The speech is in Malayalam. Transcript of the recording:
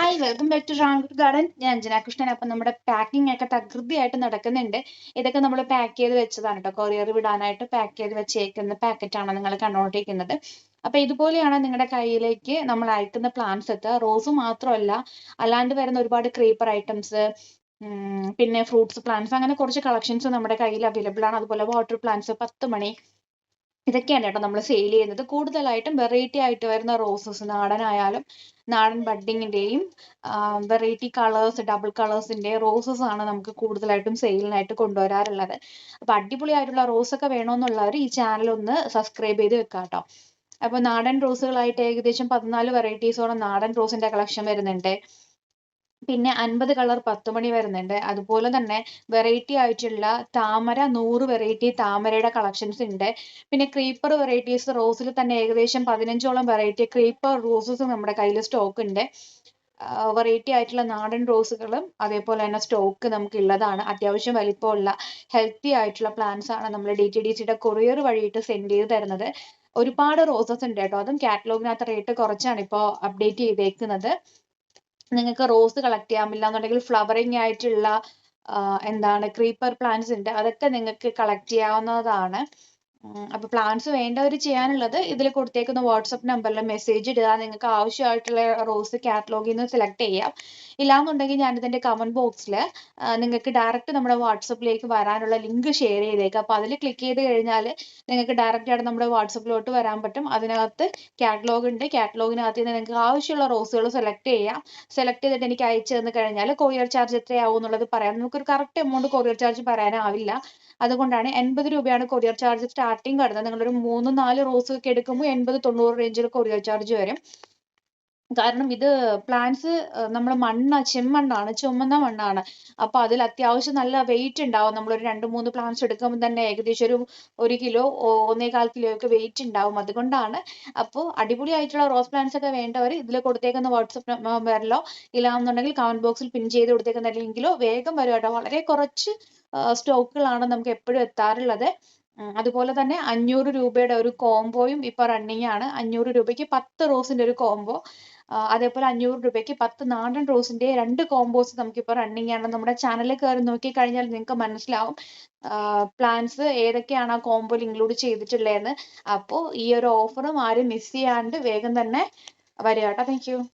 ഹായ് വെൽക്കം ബാക്ക് ടു റാങ്കൂർ ഗാർഡൻ ഞാൻ അഞ്ജന കൃഷ്ണൻ. അപ്പം നമ്മുടെ പാക്കിംഗ് ഒക്കെ തകൃതിയായിട്ട് നടക്കുന്നുണ്ട്. ഇതൊക്കെ നമ്മൾ പാക്ക് ചെയ്ത് വെച്ചതാണ് കേട്ടോ കൊറിയർ വിടാനായിട്ട് പാക്ക് ചെയ്ത് വെച്ചേക്കുന്ന പാക്കറ്റാണ് നിങ്ങൾ കണ്ടുകൊണ്ടിരിക്കുന്നത് അപ്പൊ ഇതുപോലെയാണ് നിങ്ങളുടെ കയ്യിലേക്ക് നമ്മൾ അയക്കുന്ന പ്ലാന്റ്സ് എത്തുക. റോസ് മാത്രമല്ല അല്ലാണ്ട് വരുന്ന ഒരുപാട് ക്രീപ്പർ ഐറ്റംസ് പിന്നെ ഫ്രൂട്ട്സ് പ്ലാന്റ്സ് അങ്ങനെ കുറച്ച് കളക്ഷൻസ് നമ്മുടെ കയ്യിൽ അവൈലബിൾ ആണ്. അതുപോലെ വാട്ടർ പ്ലാന്റ്സ് പത്ത് മണി ഇതൊക്കെയാണ് കേട്ടോ നമ്മൾ സെയിൽ ചെയ്യുന്നത്. കൂടുതലായിട്ടും വെറൈറ്റി ആയിട്ട് വരുന്ന റോസസ് നാടനായാലും നാടൻ ബഡ്ഡിങ്ങിന്റെയും വെറൈറ്റി കളേഴ്സ് ഡബിൾ കളേഴ്സിന്റെ റോസസ് ആണ് നമുക്ക് കൂടുതലായിട്ടും സെയിലിനായിട്ട് കൊണ്ടുവരാറുള്ളത്. അപ്പൊ അടിപൊളിയായിട്ടുള്ള റോസ് ഒക്കെ വേണമെന്നുള്ളവർ ഈ ചാനൽ ഒന്ന് സബ്സ്ക്രൈബ് ചെയ്ത് വെക്കാം കേട്ടോ അപ്പോൾ നാടൻ റോസുകളായിട്ട് ഏകദേശം പതിനാല് വെറൈറ്റീസോളം നാടൻ റോസിന്റെ കളക്ഷൻ വരുന്നുണ്ട്. പിന്നെ അൻപത് കളർ പത്ത് മണി വരുന്നുണ്ട്. അതുപോലെ തന്നെ വെറൈറ്റി ആയിട്ടുള്ള താമര നൂറ് വെറൈറ്റി താമരയുടെ കളക്ഷൻസ് ഉണ്ട്. പിന്നെ ക്രീപ്പർ വെറൈറ്റീസ് റോസിൽ തന്നെ ഏകദേശം പതിനഞ്ചോളം വെറൈറ്റി ക്രീപ്പർ റോസസ് നമ്മുടെ കയ്യിൽ സ്റ്റോക്ക് ഉണ്ട്. വെറൈറ്റി ആയിട്ടുള്ള നാടൻ റോസുകളും അതേപോലെ തന്നെ സ്റ്റോക്ക് നമുക്ക് ഉള്ളതാണ് അത്യാവശ്യം വലിപ്പമുള്ള ഹെൽത്തി ആയിട്ടുള്ള പ്ലാന്റ്സ് ആണ് നമ്മൾ ഡി ടി ഡി സിയുടെ കൊറിയർ വഴിയിട്ട് സെൻഡ് ചെയ്ത് തരുന്നത്. ഒരുപാട് റോസസ് ഉണ്ട് കേട്ടോ. അതും കാറ്റലോഗിനകത്ത് റേറ്റ് കുറച്ചാണ് ഇപ്പോൾ അപ്ഡേറ്റ് ചെയ്തേക്കുന്നത്. നിങ്ങൾക്ക് റോസ് കളക്ട് പറ്റില്ല എന്നുണ്ടെങ്കിൽ ഫ്ലവറിങ് ആയിട്ടുള്ള എന്താണ് ക്രീപ്പർ പ്ലാന്റ്സ് ഉണ്ട്. അതൊക്കെ നിങ്ങൾക്ക് കളക്ട് ചെയ്യാവുന്നതാണ്. അപ്പൊ പ്ലാൻസ് വേണ്ടവർ ചെയ്യാനുള്ളത് ഇതിൽ കൊടുത്തേക്കുന്ന വാട്സപ്പ് നമ്പറിൽ മെസ്സേജ് ഇടുക. നിങ്ങൾക്ക് ആവശ്യമായിട്ടുള്ള റോസ് കാറ്റലോഗിൽ നിന്ന് സെലക്ട് ചെയ്യാം. ഇല്ലാന്നുണ്ടെങ്കിൽ ഞാൻ ഇതിന്റെ കമന്റ് ബോക്സിൽ നിങ്ങൾക്ക് ഡയറക്റ്റ് നമ്മുടെ വാട്സപ്പിലേക്ക് വരാനുള്ള ലിങ്ക് ഷെയർ ചെയ്തേക്കാം. അപ്പൊ അതിൽ ക്ലിക്ക് ചെയ്ത് കഴിഞ്ഞാൽ നിങ്ങൾക്ക് ഡയറക്റ്റ് ആയിട്ട് നമ്മുടെ വാട്സപ്പിലോട്ട് വരാൻ പറ്റും. അതിനകത്ത് കാറ്റലോഗ് ഉണ്ട്. കാറ്റലോഗിനകത്ത് നിന്ന് നിങ്ങൾക്ക് ആവശ്യമുള്ള റോസുകൾ സെലക്ട് ചെയ്യാം. സെലക്ട് ചെയ്തിട്ട് എനിക്ക് അയച്ചു തന്നു കഴിഞ്ഞാൽ കൊറിയർ ചാർജ് എത്രയാവും എന്നുള്ളത് പറയാം. നമുക്കൊരു കറക്റ്റ് എമൗണ്ട് കൊറിയർ ചാർജ് പറയാനാവില്ല. അതുകൊണ്ടാണ് എൺപത് രൂപയാണ് കൊറിയർ ചാർജ് സ്റ്റാർട്ടിങ് വരുന്നത് നിങ്ങളൊരു മൂന്ന് നാല് റോസ് ഒക്കെ എടുക്കുമ്പോൾ എൺപത് തൊണ്ണൂറ് റേഞ്ചിൽ കൊറിയർ ചാർജ് വരും. കാരണം ഇത് പ്ലാന്റ്സ് നമ്മൾ മണ്ണ ചെമ്മണ്ണാണ് ചുമന്ന മണ്ണാണ്. അപ്പൊ അതിൽ അത്യാവശ്യം നല്ല വെയിറ്റ് ഉണ്ടാവും. നമ്മളൊരു രണ്ട് മൂന്ന് പ്ലാന്റ്സ് എടുക്കുമ്പോൾ തന്നെ ഏകദേശം ഒരു ഒരു കിലോ ഒന്നേകാൽ കിലോ ഒക്കെ വെയിറ്റ് ഉണ്ടാവും. അതുകൊണ്ടാണ് അപ്പോൾ അടിപൊളിയായിട്ടുള്ള റോസ് പ്ലാന്റ്സ് ഒക്കെ വേണ്ടവർ ഇതിൽ കൊടുത്തേക്കുന്ന വാട്സപ്പ് നമ്പറിലോ ഇല്ലാന്നുണ്ടെങ്കിൽ കമന്റ് ബോക്സിൽ പിൻ ചെയ്ത് കൊടുത്തേക്കുന്ന ലിങ്കിലോ വേഗം വരും കേട്ടോ. വളരെ കുറച്ച് സ്റ്റോക്കുകളാണ് നമുക്ക് എപ്പോഴും എത്താറുള്ളത്. അതുപോലെ തന്നെ അഞ്ഞൂറ് രൂപയുടെ ഒരു കോംബോയും ഇപ്പൊ റണ്ണിങ് ആണ്. അഞ്ഞൂറ് രൂപയ്ക്ക് പത്ത് റോസിന്റെ ഒരു കോംബോ. അതേപോലെ അഞ്ഞൂറ് രൂപയ്ക്ക് പത്ത് നാടൻ റോസിന്റെ രണ്ട് കോംബോസ് നമുക്കിപ്പോൾ റണ്ണിങ് ആണ്. നമ്മുടെ ചാനലിൽ കയറി നോക്കി കഴിഞ്ഞാൽ നിങ്ങൾക്ക് മനസ്സിലാവും പ്ലാൻസ് ഏതൊക്കെയാണ് ആ കോംബോയിൽ ഇൻക്ലൂഡ് ചെയ്തിട്ടുള്ളതെന്ന്. അപ്പോൾ ഈ ഒരു ഓഫറും ആരും മിസ് ചെയ്യാണ്ട് വേഗം തന്നെ വരിക കേട്ടോ. താങ്ക്